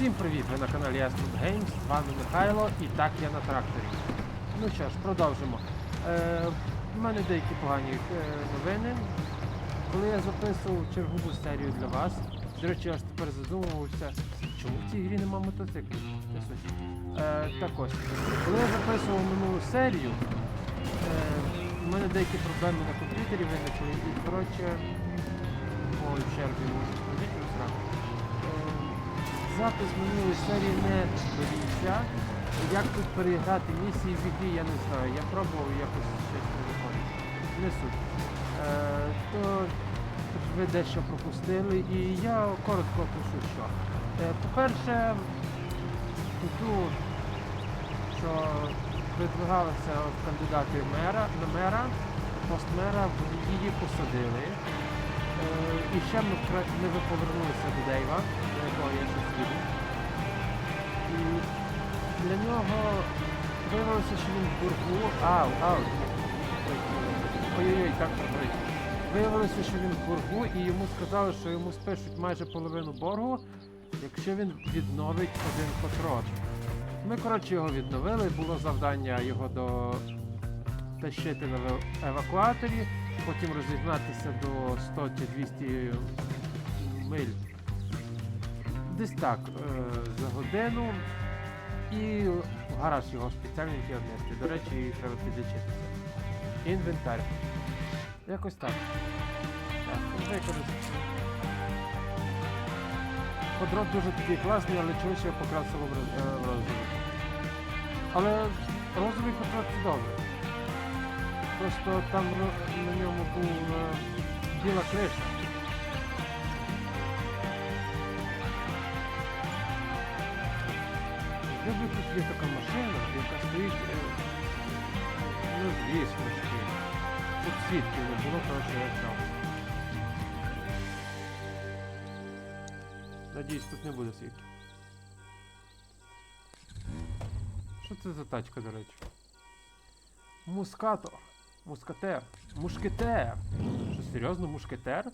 Всім привіт! Ви на каналі Aston Games, з вами Михайло і так я на тракторі. Ну що ж, продовжимо. Е, в мене деякі погані е, новини. Коли я записував чергову серію для вас, до речі, я аж тепер задумувався, чому в цій грі нема мотоциклів. Е, так ось, коли я записував минулу серію, е, у мене деякі проблеми на комп'ютері виникли і коротше. В черзі можу ходити зранку. Запис минулої серії не зберігся. Як тут переіграти місії в ігрі, я не знаю. Я пробував якось щось не виходить. Не суть. Е, то ви дещо пропустили і я коротко пишу що. Е, по-перше, тут, що видвигалися кандидати мера, на мера, пост мера, її посадили. Е, і ще ми, ви повернулися до Дейва, до якого я щось їду. І для нього виявилося, що він в боргу. Ау, ау. Ой, Ой-ой-ой, так говорить. Виявилося, що він в боргу, і йому сказали, що йому спишуть майже половину боргу, якщо він відновить один патрон. Ми, коротше, його відновили, було завдання його до тащити на евакуаторі, потім розігнатися до 100 чи 200 миль. Десь так, е, за годину. І в гараж його спеціальненький однести. До речі, треба підлічитися. Інвентар. Якось так. Так. Подроб дуже такий класний, але чогось я покрасив в е, розовий. Але розовий подроб це добре. Просто там ро- на ньому був е, біла криша. Якби тут є така машина, яка стоїть, е, ну звісно, що тут свідків не було, того, що я взяв. Надіюсь, тут не буде свідків. Що це за тачка, до речі? Мускато. Мускатер. Мушкетер. Що, серйозно, мушкетер?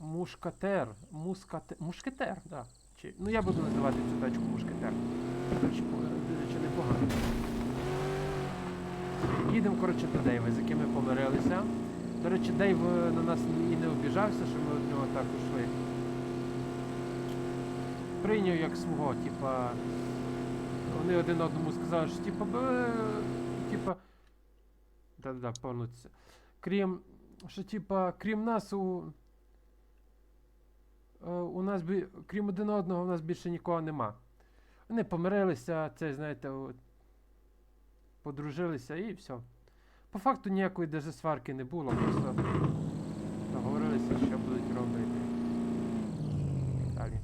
Мушкатер. Мускатер. Мушкетер, да. Чи... Ну я буду називати цю тачку мушкетер. Речі, по- непогано. Їдемо, коротше, до Дейва, з яким ми помирилися. До речі, Дейв е, на нас і не обіжався, що ми від нього так ушли. Прийняв як свого, типа. Вони один одному сказали, що типа. Типа. Да-да, повернутися. Крім. Що типа, крім нас у. е, У нас бі... крім один одного, у нас більше нікого нема. Вони помирилися, це, знаєте, подружилися і все. По факту ніякої даже сварки не було, просто договорилися, що будуть робити. Далі.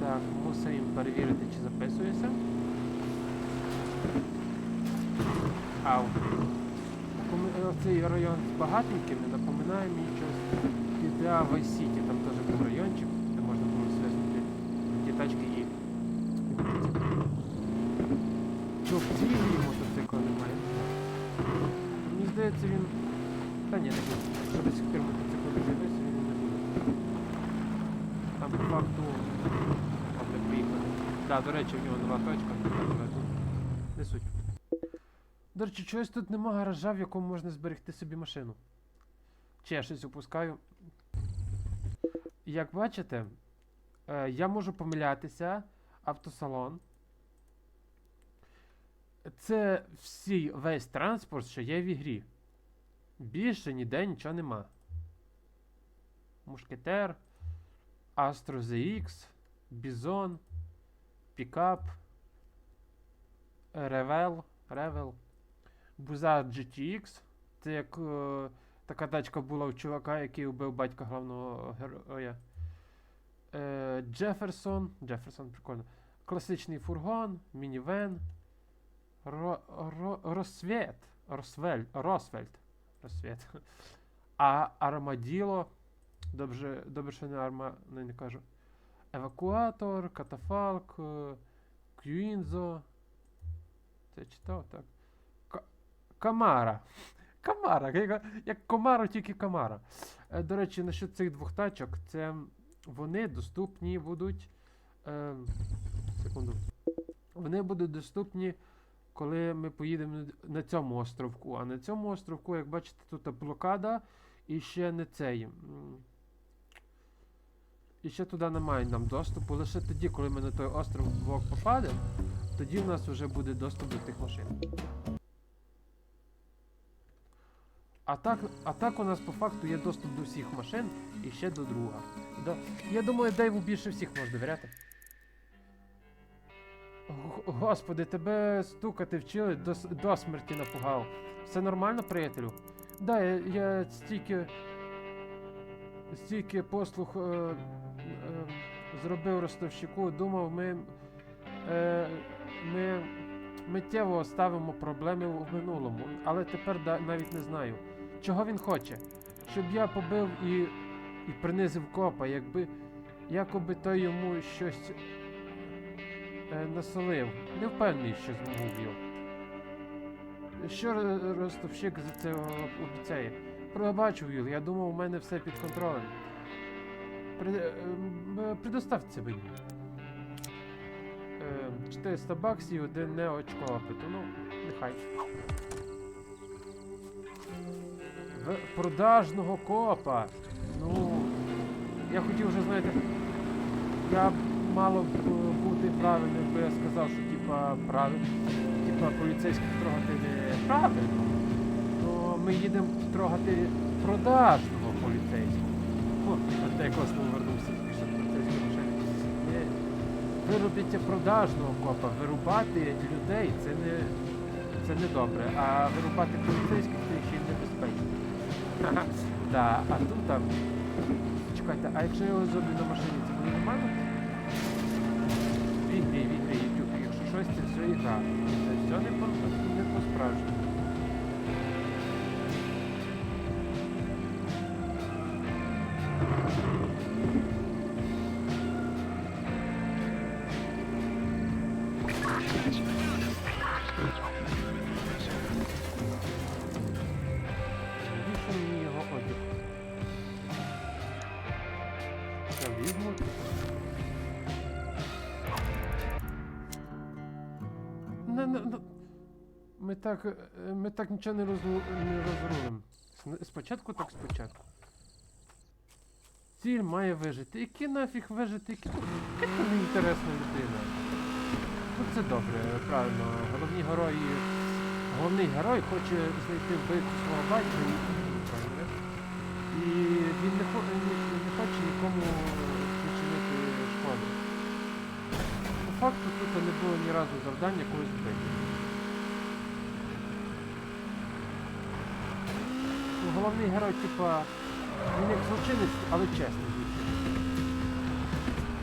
Так, мусимо перевірити, чи записується. Ау. Район з багатенькими напоминає мені щось GTA Vice City. Там теж був райончик, де можна було свиснути ті тачки і. Що в мотоцикла немає? Мені здається, він. Та ні, не буде. Якщо до сих пір мотоцикл не з'явився, він не буде. Там по факту. Поїхали. Так, до речі, в нього нова точка. Тут не суть. До речі, чогось тут нема гаража, в якому можна зберегти собі машину. Чи я щось упускаю? Як бачите, е, я можу помилятися. Автосалон. Це всі, весь транспорт, що є в ігрі. Більше ніде нічого нема. Мушкетер, Astro ZX, Бізон, Пікап, Ревел, Ревел, Буза GTX. Це як е, така тачка була у чувака, який вбив батька головного героя. Е, Джеферсон. Джеферсон, прикольно. Класичний фургон, мінівен. Ро, ро, Росвет. Росвель, Росвельд. Росвет. А Армаділо. Добре, добре, що не арма, не, не кажу. Евакуатор, катафалк, е, Кюінзо. Це читав, так. Ка- Камара. Камара, як, комаро, тільки камара. Е, До речі, насчет цих двох тачок, це вони доступні будуть. Е, секунду. Вони будуть доступні, коли ми поїдемо на- цьому островку. А на цьому островку, як бачите, тут блокада і ще не цей. І ще туди немає нам доступу. Лише тоді, коли ми на той остров вдвох попадемо, тоді в нас вже буде доступ до тих машин. А так, а так у нас по факту є доступ до всіх машин і ще до друга. Да. Я думаю, Дейву більше всіх можна довіряти. Господи, тебе стукати вчили, до, до смерті напугав. Все нормально, приятелю? Да, я, я стільки. Стільки послуг е, е, зробив ростовщику, думав, ми. Е, ми миттєво ставимо проблеми в минулому, але тепер навіть не знаю. Чого він хоче? Щоб я побив і, і принизив копа, якби якоби той йому щось е, насолив. Не впевнений, що змогу його. Що ростовщик за це обіцяє? Пробачу, Віл, я думав, у мене все під контролем. При, е, м, це мені. Е, 400 баксів і один не очко. Ну, нехай. В продажного копа. Ну, я хотів вже, знаєте, я мало б е, бути правильним, якби я сказав, що типа правильно, типа поліцейських трогати не правильно. Ну, ми їдемо трогати продажного поліцейського. О, те якось не вернувся після поліцейської машини. Е, Виробити продажного копа, вирубати людей це не, це не добре, а вирубати поліцейських це ще й небезпечно. Да, а тут там. Чекайте, а якщо я його зроблю на машині, це буде нормально? В ігрі, в ігрі, YouTube, якщо щось, це все ігра. Це все не по, Ми так, е, ми так нічого не, розру, не розрулимо. Спочатку так спочатку. Ціль має вижити. Які нафіг вижити? Які це неінтересна людина. Ну це добре, правильно. Головні герої. Головний герой хоче знайти вбивцю свого батька і правильно. І він не, хо- не, хоче нікому причинити шкоди. По факту тут не було ні разу завдання когось вбити. Головний герой, типа, він як злочинець, але чесний злочинець.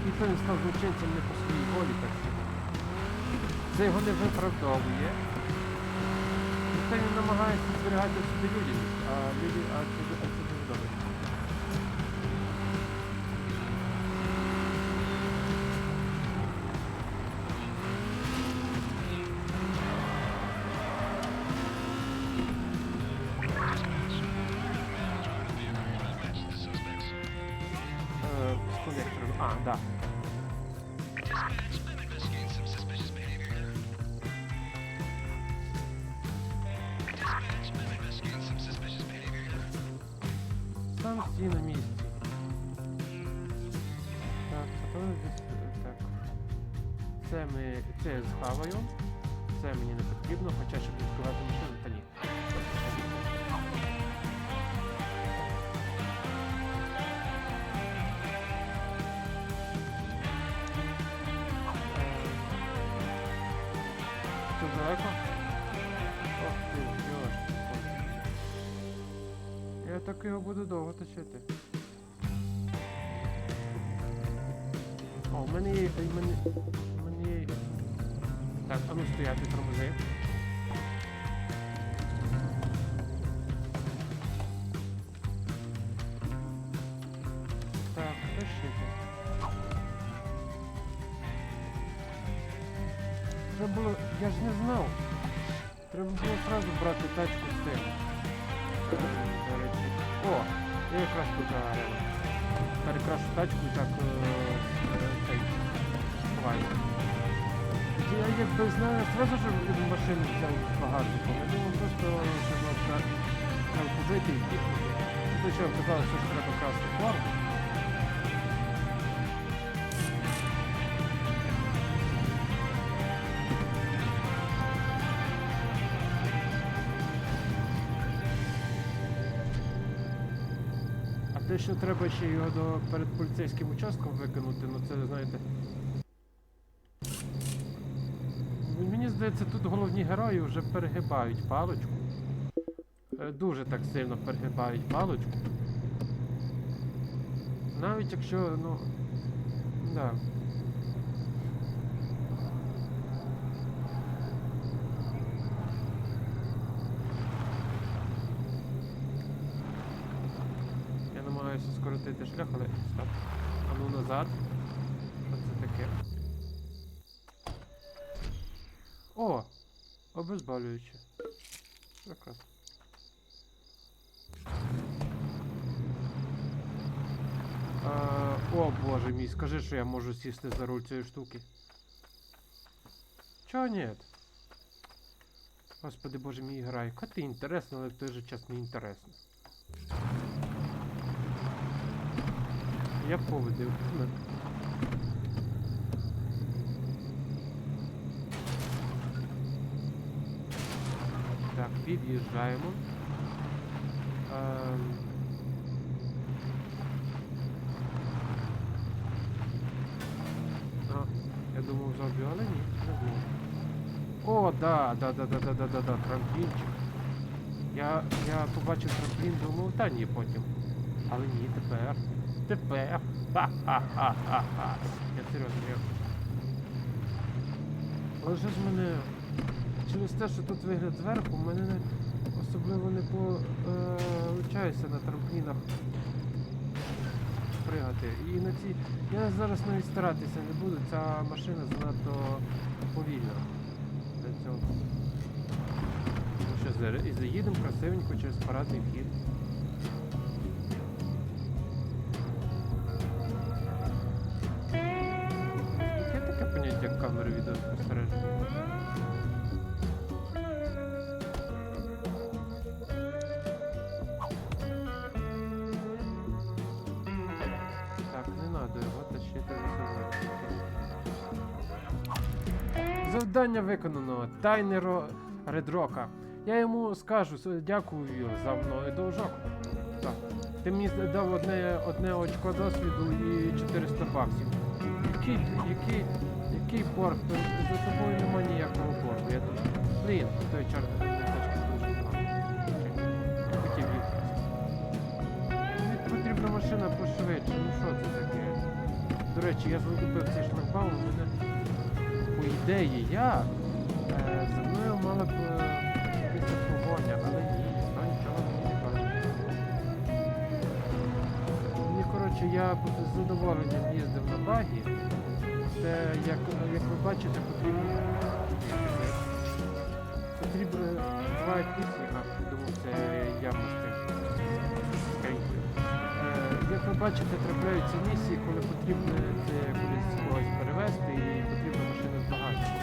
І то він став злочинцем не по своїй волі, так. Це його не виправдовує. Це він намагається зберігати собі людяність, а люди, а а Це я схаваю. Це мені не потрібно, хоча щоб відкривати машину, та ні. Тут далеко? Ох ти, йошки. Я так його буду довго точити. О, в мене. В мене є. Так, а ну стояти, тормози. Так, Знаю, одразу ж машину взяв багажником. Я думав просто треба брати треба купити і їхати. Тут ще казалося, що треба красти форму. А те, що треба ще його до, перед поліцейським участком викинути, ну це знаєте. Ну, Мені здається, тут головні герої вже перегибають паличку. Е, Дуже так сильно перегибають паличку. Навіть якщо, ну. Да. Я намагаюся скоротити шлях, але. Стоп. А ну назад. Що це таке? О! Обезболююче. Прекрасно. О боже мій, скажи, що я можу сісти за руль цієї штуки. Чого ні? Господи боже мій гра, яка ти інтересна, але в той же час не інтересна. Я поведив. Так, під'їжджаємо. Ем... А, я думав зомбі, але ні, не було. О, да, да, да, да, да, да, да, да, трамплінчик. Я, я побачив трамплін, думав, та ні потім. Але ні, тепер. Тепер. Ха-ха-ха-ха-ха. Я серйозно, я. Але ж мене. Через те, що тут вигляд зверху, в мене не особливо не получається на трамплінах пригати. І на цій. Я зараз навіть старатися не буду, ця машина занадто повільна для цього. Що, і заїдемо красивенько через парадний вхід. Яке таке поняття як камери відеоспостереження? Завдання виконано. Тайнер Редрока. Я йому скажу, дякую за мною довжок. Так. Ти мені дав одне, одне очко досвіду і 400 баксів. Який, який, який борг? За тобою нема ніякого боргу. Я думаю, блін, той чорт хотів їхати. Потрібна машина пошвидше. Ну що це таке? До речі, я загубив цей шлагбаум, мене по ідеї я за мною мала б е, погоня, але ні, ніхто нічого не каже. Мені, коротше, я з задоволенням їздив на багі. Це, як, як ви бачите, потрібно. Потрібно бувають місії, а думав, це я пустив. Ви бачите, трапляються місії, коли потрібно це кудись когось перевезти і потрібна машина з багажником.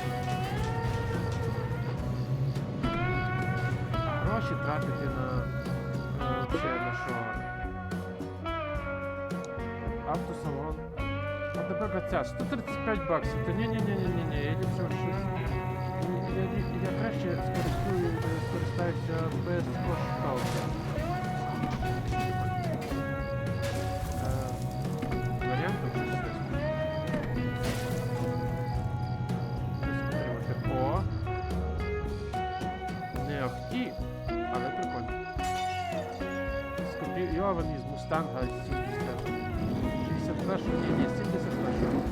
Гроші тратити на е, ще на що? Автосалон. А наприклад ця 135 баксів. Та ні ні ні ні ні ні я ліпше щось. Мустанга 70. 61 ні, ні, 71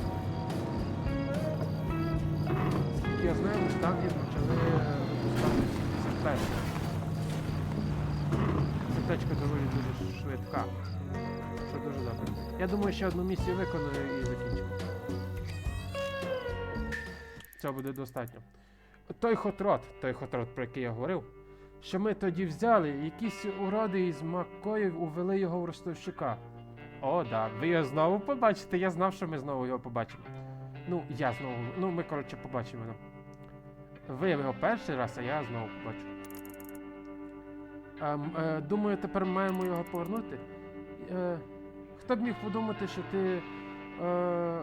Скільки я знаю, Мустанги почали випускати 71 Ця тачка доволі дуже швидка. Що дуже добре. Я думаю, ще одну місію виконую і закінчимо. Цього буде достатньо. той хотрот, той хотрот, про який я говорив, що ми тоді взяли, якісь уроди із Макоїв увели його в ростовщика. О, да, ви його знову побачите. Я знав, що ми знову його побачимо. Ну, я знову. Ну, ми, коротше, побачимо. Ви його перший раз, а я знову побачу. Ем, е, думаю, тепер маємо його повернути. Е, хто б міг подумати, що ти е,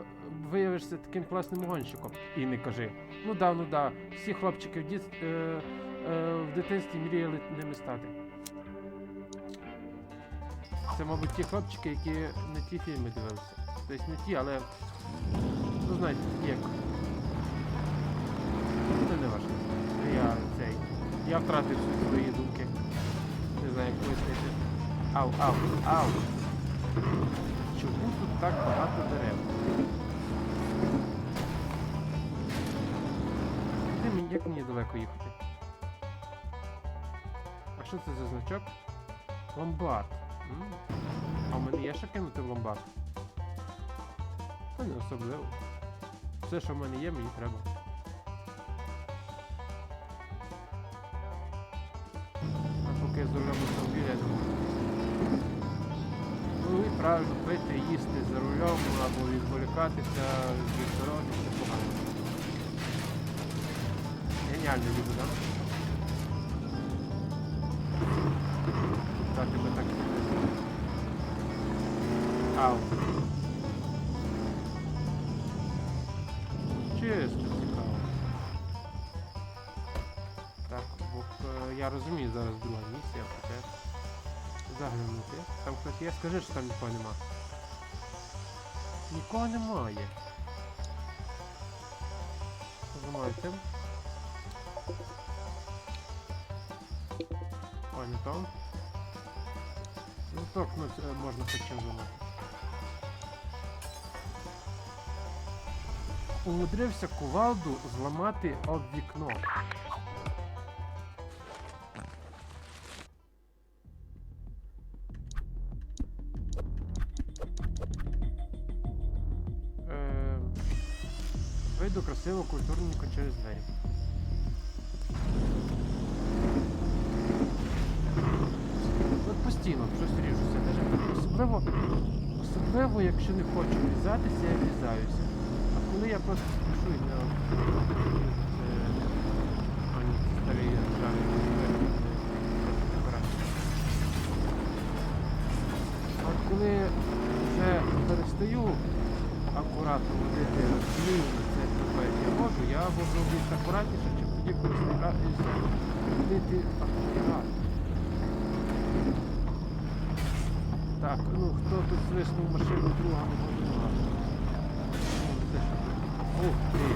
виявишся таким класним гонщиком? І не кажи. Ну да, ну да. Всі хлопчики в, діт, е, е, в дитинстві мріяли ними стати. Це, мабуть, ті хлопчики, які не ті фільми дивилися. Тобто не ті, але. Ну, знаєте, як. Це не важко. Я цей. Я втратив свої думки. Не знаю, як пояснити. Ау, ау, ау. Чому тут так багато дерев? Де мені, як мені далеко їхати? Що це за значок? Ломбард. А в мене є що кинути в ломбард? Та не особливо. Все, що в мене є, мені треба. А поки я за рулем автомобіля. Ну і правильно пити, їсти за рулем або відволікатися від дороги, це погано. Геніально люди? Так, Ау. Чисто цікаво. Так, бо е, я розумію, зараз друга місія, проте заглянути. Там хтось є, скажи, що там нікого нема. Нікого немає. Ой, не то. Ну торкнуть е, можна хоч чим зламати. Умудрився кувалду зламати об вікно. Е, Вийду красиво, культурненько через двері. От постійно щось ріжуся. Даже особливо, особливо, якщо не хочу врізатися, я врізаюся. Коли я просто е, двері, просто забираю. А От коли вже перестаю акуратно водити рівно це ТП я можу, я можу більш акуратніше, чим тоді, коли стараюся водити акуратно. Так, ну хто тут свиснув машину друга не буду тут?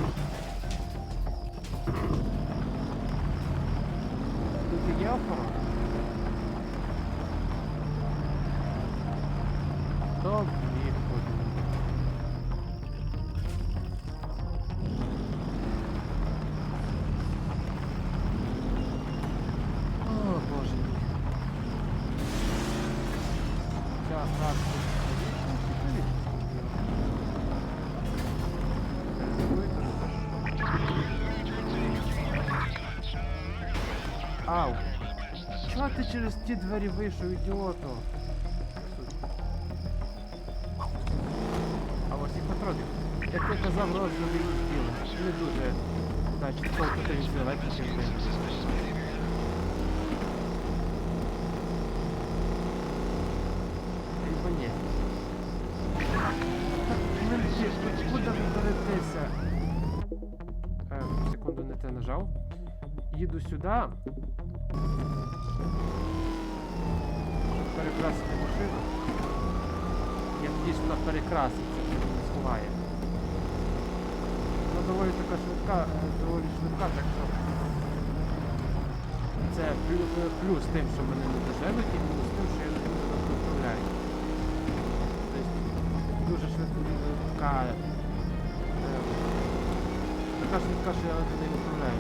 Через ті двері вийшов, ідіото? А ось і патрони. Як я казав, розовий і білий. Не дуже удачно. Толку ти від електрики Либо ні. Менші, куди ви беретеся? Е, секунду, не те нажав. Їду сюди. Перекрасити машину. Я надіюсь, вона перекраситься, не сховає. Вона доволі така швидка, е, доволі швидка, так що. Це е, плюс тим, що мене не доженуть, і мінус тим, що я не дуже добре. Тобто дуже швидка. е, Така швидка, що я не управляю.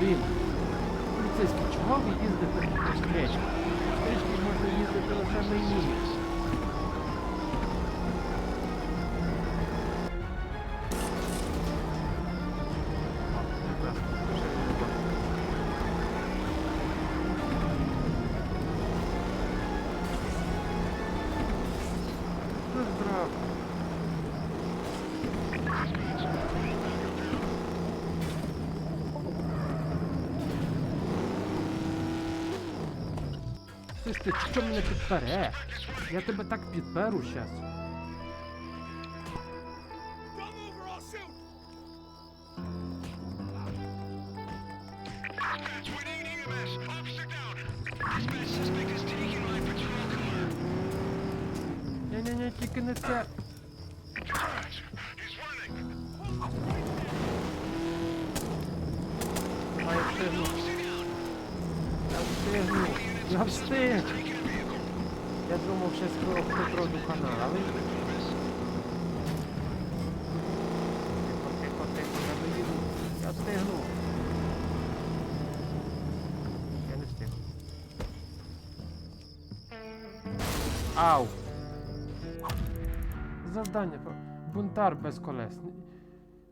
Блін. Поліцейський, чого ви їздите по стрічках? По стрічці можна їздити лише мені. Свисти, що мене підпере? Я тебе так підперу щас. Ні-ні-ні, тільки не shoot! Я встиг. Я думав, ще скоро до канал, але. Тихо, тихо, тихо, я доїду. Я встигну. Я не встиг. Ау! Завдання. Бунтар без колес.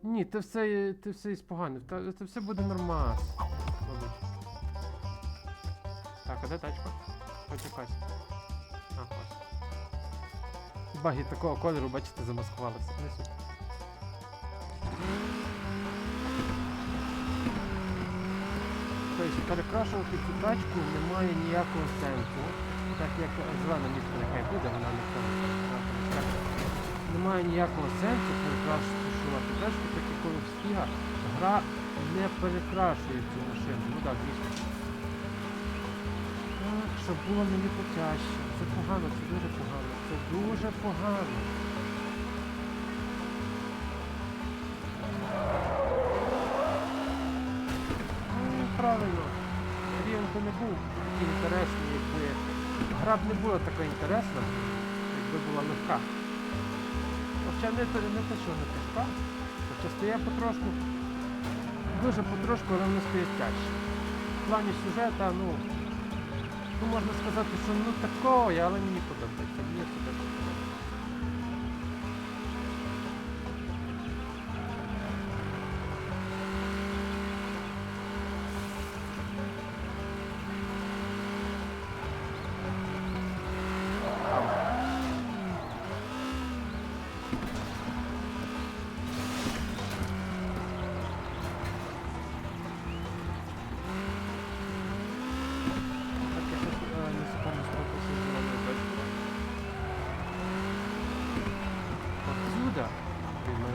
Ні- ти все, ти все іспоганив. Та- Це все буде нормас. Так, а де тачка? Почекайся. А, ось. Баги такого кольору, бачите, замаскувалися. Не. Тобто перекрашувати цю тачку немає ніякого сенсу. Так як зелена мітка нехай буде, вона не тому. Немає ніякого сенсу перекрашувати тачку, так як коли в Стіга гра не перекрашує цю машину. Ну так, звісно. Щоб було мені потяжче. Це погано, це дуже погано. Це дуже погано. Ну, правильно. Рівень не був такий інтересний, якби. Гра б не була така інтересна, якби була легка. Хоча не, те- не що не тяжка, хоча стає потрошку. Дуже потрошку, але воно стає тяжче. В плані сюжета, ну. Ну, можна сказати, що ну такого, але мені подобається.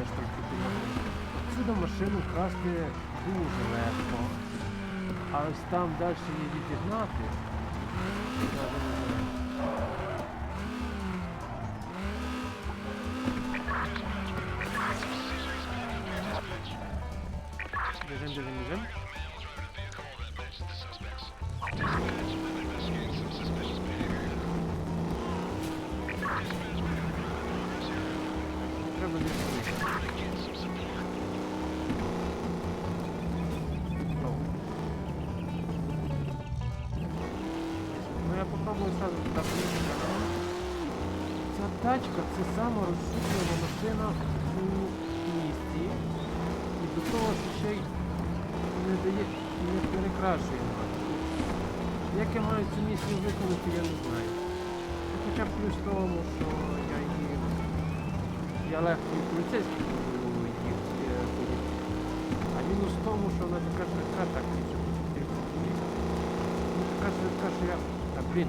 Він мене ж там. Отсюда машину красти дуже легко. А ось там далі її відігнати. Того ж ще й не дає не перекрашує. Як я маю цю місію виконати, я не знаю. Хоча б плюс тому, що я її. Я легко і поліцейський е. А мінус в тому, що вона така швидка, так більше така швидка, що я. А блін.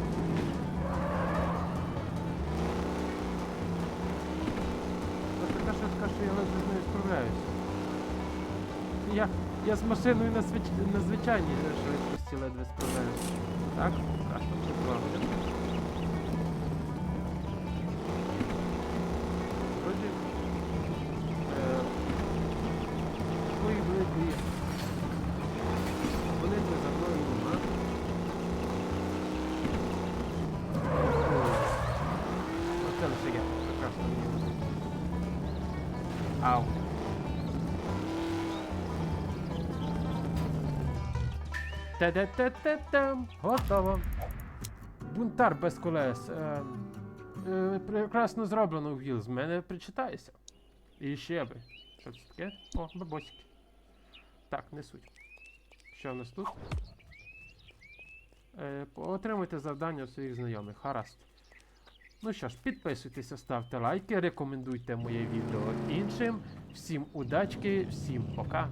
Я, я з машиною на, звич... на звичайній швидкості ледве справляюся. Так, Те-де-те-те-там. Готово. Бунтар без колес. Е, е, прекрасно зроблено Віл. З мене причитається. І ще би. Що це таке? О, бабосики. Так, не суть. Що в нас тут? Е, отримуйте завдання у своїх знайомих. Гаразд. Ну що ж, підписуйтеся, ставте лайки, рекомендуйте моє відео іншим. Всім удачки, всім пока.